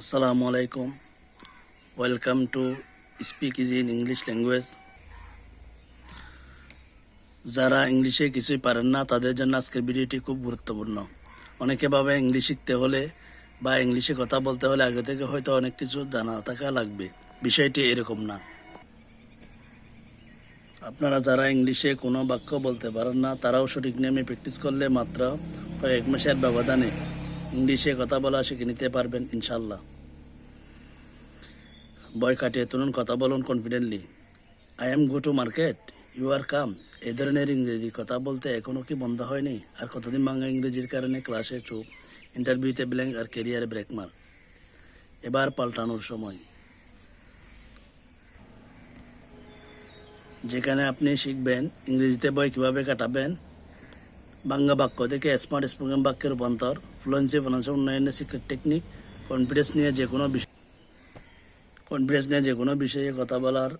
আসসালামু আলাইকুম। Welcome to speak is in English language যারা ইংলিশে কিছুই পারেন না, তাদের জন্য আজকের ভিডিওটি খুব গুরুত্বপূর্ণ। অনেকে ভাবে ইংলিশ শিখতে হলে বা ইংলিশে কথা বলতে হলে আগে থেকে হয়তো অনেক কিছু জানা থাকা লাগবে। বিষয়টি এরকম না। আপনারা যারা ইংলিশে কোনো বাক্য বলতে পারেন না, তারাও সঠিক নিয়মে প্র্যাকটিস করলে মাত্র কয়েক মাসের ব্যবধানে ইংলিশে কথা বলা শিখে নিতে পারবেন ইনশাল্লাহ বয় কাটিয়ে তুলুন, কথা বলুন confidently I am go to market you are come এ ধরনের ইংরেজি কথা বলতে এখনও কি বন্ধ হয়নি? আর কতদিন ভাঙা ইংরেজির কারণে ক্লাসে চুপ? ইন্টারভিউতে ব্ল্যাঙ্ক আর কেরিয়ারে ব্রেক মার এবার পাল্টানোর সময়। যেখানে আপনি শিখবেন, ইংরেজিতে বই কীভাবে কাটাবেন বাংলা বাক্য থেকে স্মার্ট স্পোকেন বাক্যের রূপান্তর ফ্লুয়েন্সি ফিনান্সিয়াল উন্নয়নের সিক্রেট টেকনিক কনফিডেন্স নিয়ে যে কোনো বিষয় কনফিডেন্স নিয়ে যে কোনো বিষয়ে কথা বলার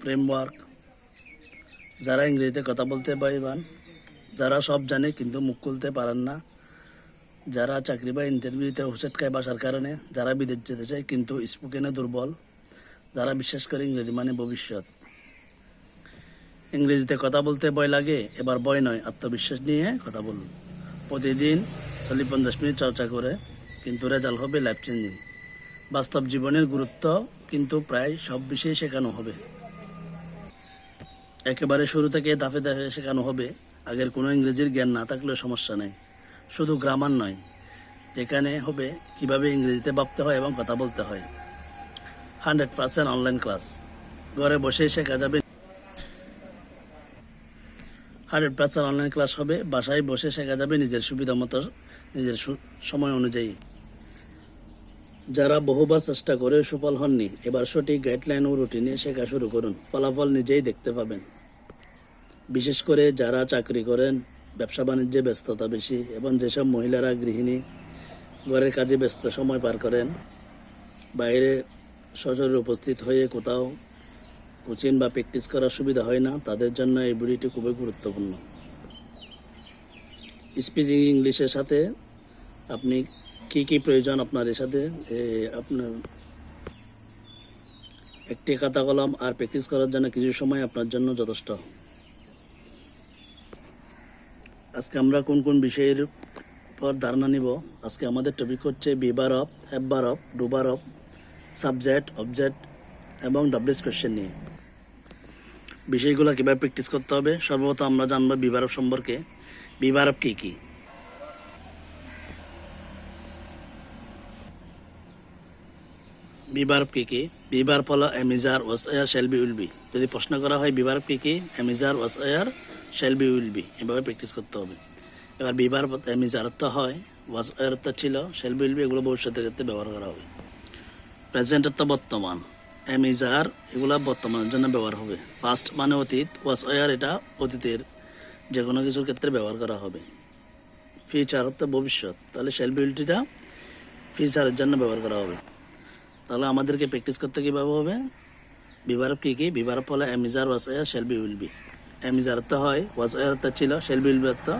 ফ্রেমওয়ার্ক যারা ইংরেজিতে কথা বলতে পারবেন, যারা সব জানে কিন্তু মুখ খুলতে পারেন না। যারা চাকরি বা ইন্টারভিউতে হুসেট খায় বাসার কারণে, যারা বিদেশ যেতে চায় কিন্তু স্পোকেনে দুর্বল। যারা বিশ্বাস করে ইংরেজি মানে ভবিষ্যৎ। ইংরেজিতে কথা বলতে ভয় লাগে, এবার ভয় নয়, আত্মবিশ্বাস নিয়ে কথা বলুন। প্রতিদিন চল্লিশ পঞ্চাশ মিনিট চর্চা করে, কিন্তু রেজাল্ট হবে লাইফ চেঞ্জিং বাস্তব জীবনের গুরুত্ব কিন্তু প্রায় সব বিষয়ে শেখানো হবে। একেবারে শুরু থেকে দাফে দাফে শেখানো হবে, আগের কোনো ইংরেজির জ্ঞান না থাকলেও সমস্যা নেই। শুধু গ্রামার নয়, যেখানে হবে কীভাবে ইংরেজিতে ভাবতে হয় এবং কথা বলতে হয়। হান্ড্রেড পার্সেন্ট অনলাইন ক্লাস ঘরে বসেই শেখা যাবে হান্ড্রেড পার্সেন্ট অনলাইন ক্লাস হবে। বাসায় বসে শেখা যাবে নিজের সুবিধা মতো, নিজের সময় অনুযায়ী। যারা বহুবার চেষ্টা করে সুফল হননি, এবার সঠিক গাইডলাইন ও রুটিনে শেখা শুরু করুন। ফলাফল নিজেই দেখতে পাবেন। বিশেষ করে যারা চাকরি করেন, ব্যবসা বাণিজ্যে ব্যস্ততা বেশি এবং যেসব মহিলারা গৃহিণী, ঘরের কাজে ব্যস্ত সময় পার করেন, বাইরে সশরীরে উপস্থিত হয়ে কোথাও কোচিং বা প্র্যাকটিস করার সুবিধা হয় না, তাদের জন্য এই ভিডিওটি খুবই গুরুত্বপূর্ণ। স্পিচিং ইংলিশের সাথে আপনি কি কি প্রয়োজন আপনার এর সাথে? আপনার একটি খাতা কলম আর প্র্যাকটিস করার জন্য কিছু সময় আপনার জন্য যথেষ্ট। আজকে আমরা কোন কোন বিষয়ের পর ধারণা নিব? আজকে আমাদের টপিক হচ্ছে বিবার অফ, হ্যাববার অফ, ডুবার অফ, সাবজেক্ট, অবজেক্ট এবং ডাব্লিউএস কোয়েশ্চেন নিয়ে। বিষয়গুলো কীভাবে প্র্যাকটিস করতে হবে? সর্বপ্রথম আমরা জানব বিভারব সম্পর্কে। বিভারব কী কী? বিভারব কী কী? Be verb fall am is are was were shall be will be. যদি প্রশ্ন করা হয় বিভারব কী কী, am is are was were shall be will be. এভাবে প্র্যাকটিস করতে হবে। এবার বিভার এমিজার অর্থ হয় ওয়াস এয়ার অর্থ ছিল শেল বি উইল বি এগুলো ভবিষ্যতের ক্ষেত্রে ব্যবহার করা হবে। প্রেজেন্ট অর্থ বর্তমান। এমিজার এগুলা বর্তমানের জন্য ব্যবহার হবে। ফার্স্ট মানে অতীত ওয়াস ওয়ার এটা অতীতের যে কোনো কিছুর ক্ষেত্রে ব্যবহার করা হবে। ফিউচার অর্থ ভবিষ্যৎ। তাহলে সেলবিলিটিটা ফিউচারের জন্য ব্যবহার করা হবে। তাহলে আমাদেরকে প্র্যাকটিস করতে কীভাবে হবে? বিভারক কী কী? বিভারক ফলে am is are was were shall be will be am is are অর্থ হয় ওয়াস ওয়ার অর্থ ছিল শেলবি উইল বি অর্থ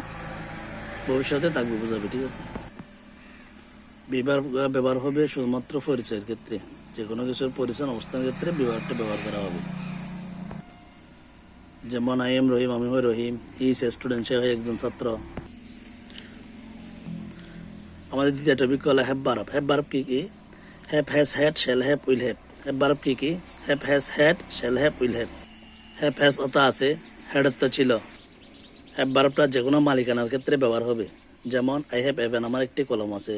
ভবিষ্যতে থাকবে বোঝাবে, ঠিক আছে? বিভার ব্যবহার হবে শুধুমাত্র পরিচয়ের ক্ষেত্রে। যে কোনো কিছুর পরিচয় অবস্থানের ক্ষেত্রে বিভাগটা ব্যবহার করা হবে। যেমন আই এম রহিম, আমি হই রহিম, হি সে স্টুডেন্ট, সে হয় একজন ছাত্র। আমাদের দ্বিতীয় টপিক হলো হ্যাপ বারব হ্যাপ বারব কি কি? Have has had shall have will have have verb কি কি? Have has had shall have will have have has অত আছে, হ্যাড অর্থ ছিল। হ্যাপ বারবটা যে কোনো মালিকানার ক্ষেত্রে ব্যবহার হবে। যেমন, আই হ্যাভ এভেন, আমার একটি কলম আছে।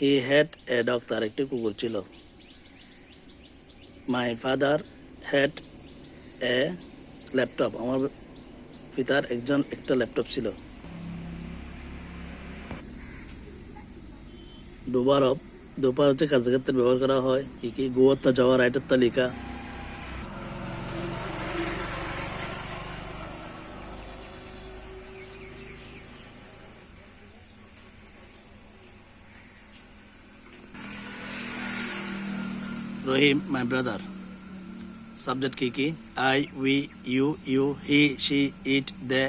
হি হ্যাড এ ডগ, তার একটি কুকুর ছিল। My father had a laptop আমার পিতার একজন একটা ল্যাপটপ ছিল। ডোবার অফ দোপার হচ্ছে কাজের ক্ষেত্রে ব্যবহার করা হয়। কি কি গোয়াত্তা যাওয়া রাইটের তালিকা রহিম মাই ব্রাদার সাবজেক্ট কি কি I we you you he she it they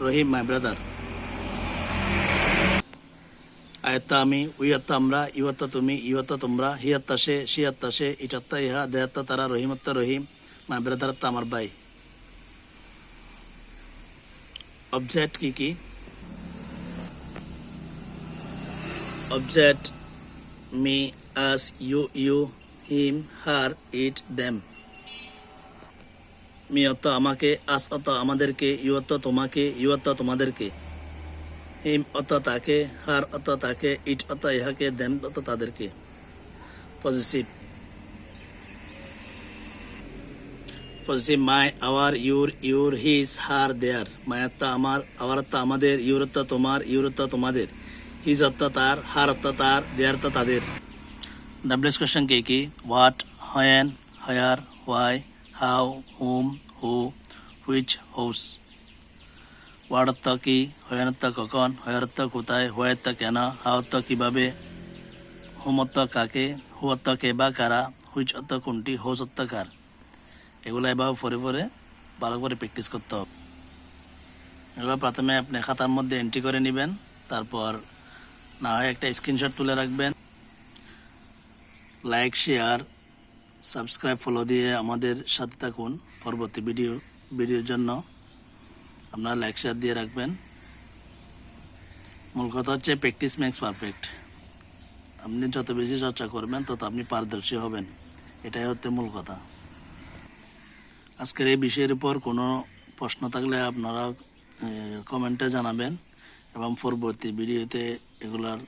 Rahim my brother আয়ত্তা আমি উইয়াত্তা আমরা ইউয়াত্তা তুমি ইউয়াত্তা তোমরা হিয়াত্তা সে শিয়াত্তা সে ইটাত্তা ইহা দেয়াত্তা তারা রহিমাত্তা রহিম মানে ব্রাদারাত্তা আমার ভাই অবজেক্ট কি কি object me us you you him her it them me অত আমাকে আস অত আমাদেরকে ইউ অত তোমাকে ইউ অত তোমাদেরকে। হিম অত তাকে হার অত তাকে ইট অত ইহাকে দেম অত তাদেরকে। Positive positive my our your your his her their মায়াত্তা আমার আওয়ারত্তা আমাদের ইউরত্তা তোমার ইউরত্তা তোমাদের। হিজ অত্তা তার হার অত্তা তার দেয়ারত্তা তাদের। ডাব্লিউএস কোয়েশ্চেন কি কি what when where why how whom who which whose ওয়ার্ডত্তা কি হয়ানত্তা কখন হয়ারত্তা কোথায় হোয়াত্তা কেন হাওয়াত্তা কীভাবে হুমত্তা কাকে হুয়াত্তা কে বা কারা হুইচ অত্তা কোনটি হোস অত্তা কার এগুলো এভাবে পরে পরে ভালো করে প্র্যাকটিস করতে হবে এগুলো প্রথমে আপনি খাতার মধ্যে এন্ট্রি করে নেবেন তারপর না হয় একটা স্ক্রিনশট তুলে রাখবেন লাইক শেয়ার সাবস্ক্রাইব ফলো দিয়ে আমাদের সাথে থাকুন পরবর্তী ভিডিও ভিডিওর জন্য। আপনারা লাইক শেয়ার দিয়ে রাখবেন। মূল কথা হচ্ছে প্র্যাকটিস মেক্স পারফেক্ট আপনি যত বেশি চর্চা করবেন, তত আপনি পারদর্শী হবেন। এটাই হচ্ছে মূল কথা। আজকের এই বিষয়ের উপর কোনো প্রশ্ন থাকলে আপনারা কমেন্টে জানাবেন এবং পরবর্তী ভিডিওতে এগুলার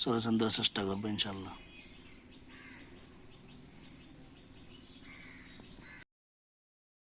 সলিউশন দেওয়ার চেষ্টা করব, ইনশাল্লাহ।